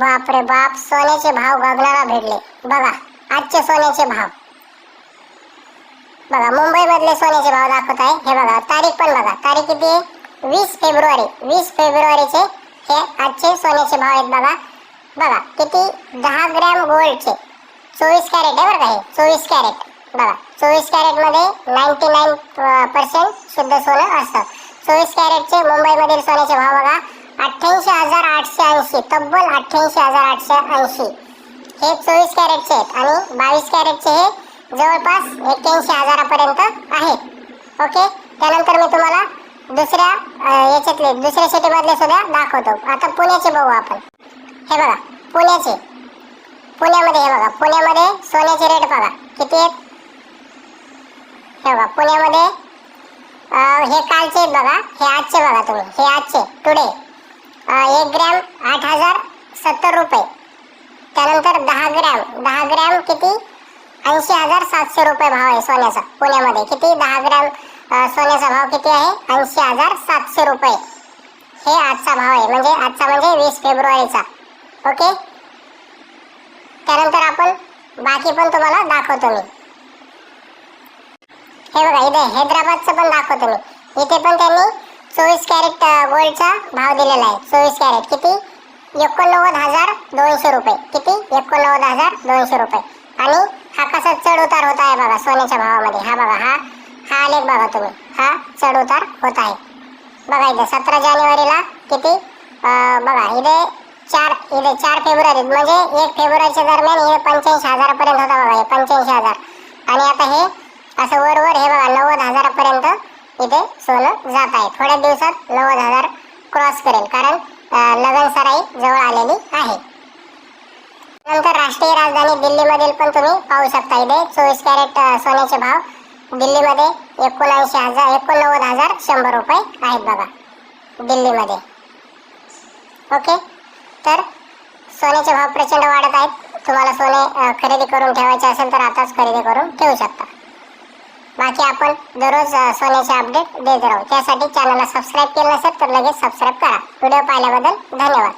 बापरे बाप सोन्याचे भाव गगनाला भेटले. बघा आजचे सोन्याचे भाव. बघा मुंबई मधले सोन्याचे भाव दाखवत आहे. हे बघा तारीख पण बघा. तारीख किती आहे? वीस फेब्रुवारी. वीस फेब्रुवारीचे हे आजचे सोन्याचे भाव आहेत बघा. बघा किती? दहा ग्रॅम गोल्डचे. चोवीस कॅरेट आहे बरं का हे? चोवीस कॅरेट. बघा चोवीस कॅरेटमध्ये नाईन्टी नाईन पर्सेंट शुद्ध सोनं असतं. चोवीस कॅरेटचे मुंबईमधील सोन्याचे भाव बघा. अठ्ठ्याऐंशी हजार आठशे ऐंशी तब्बल अठ्ठ्याऐंशी हजार आठशे ऐंशी. हे चोवीस कॅरेटचे आहेत आणि बावीस कॅरेटचे हे जवळपास एक्क्याऐंशी हजारापर्यंत आहेत ओके? त्यानंतर मी तुम्हाला दुसऱ्या याच्यातले दुसऱ्या सिटीमधले सुद्धा दाखवतो. आता पुण्याचे बघू आपण. हे बघा पुण्याचे. पुण्यामध्ये हे बघा पुण्यामध्ये सोन्याचे रेट बघा. किती आहेत? हे बघा पुण्यामध्ये हे कालचे आहेत बघा. हे आजचे बघा तुम्ही. हे आजचे टुडे एक ग्रॅम आठ हजार सत्तर रुपये. त्यानंतर दहा ग्रॅम दहा ग्रॅम किती? ऐंशी हजार सातशे रुपये भाव आहे सोन्याचा पुण्यामध्ये. किती? दहा ग्रॅम सोन्याचा भाव किती आहे? ऐंशी हजार सातशे रुपये. हे आजचा भाव आहे. म्हणजे आजचा म्हणजे वीस फेब्रुवारीचा. ओके? त्यानंतर आपण बाकी पण तुम्हाला दाखवतो मी. हे बघा इथे हैदराबादचं पण दाखवतो मी. इथे पण त्यांनी चोवीस कॅरेट गोल्डचा भाव दिलेला आहे. चोवीस कॅरेट. किती? एकोणनव्वद हजार दोनशे रुपये. किती? एकोणनव्वद हजार दोनशे रुपये. आणि हा कसा चढ उतार होत आहे बघा सोन्याच्या भावामध्ये. हा बघा हा हा आलेख बघा तुम्ही. हा चढ उतार होत आहे. बघा इथे सतरा जानेवारीला किती? बघा इथे चार इथे चार फेब्रुवारी म्हणजे एक फेब्रुवारीच्या दरम्यान हे पंच्याऐंशी हजारापर्यंत होता बघा हे पंच्याऐंशी हजार. आणि आता हे असं वर वर हे बघा नव्वद हजारापर्यंत इथे सोनं जात आहे. थोड्या दिवसात नव्वद हजार क्रॉस करेल. कारण अं, लगन सराई जवळ आलेली आहे. नंतर राष्ट्रीय राजधानी दिल्लीमधील पण तुम्ही पाहू शकता इथे. चोवीस कॅरेट सोन्याचे भाव. दिल्लीमध्ये एकोणऐंशी हजार एकोणनव्वद हजार शंभर रुपये आहेत बघा. दिल्लीमध्ये. ओके? तर सोन्याचे भाव प्रचंड वाढत आहेत. तुम्हाला सोने खरेदी करून ठेवायचे असेल तर आताच खरेदी करून ठेवू शकता. बाकी आपण दररोज सोन्याचे अपडेट देत राहू. त्यासाठी चॅनलला सबस्क्राईब केलं नसेल तर लगेच सबस्क्राईब करा. व्हिडिओ पाहिल्याबद्दल धन्यवाद.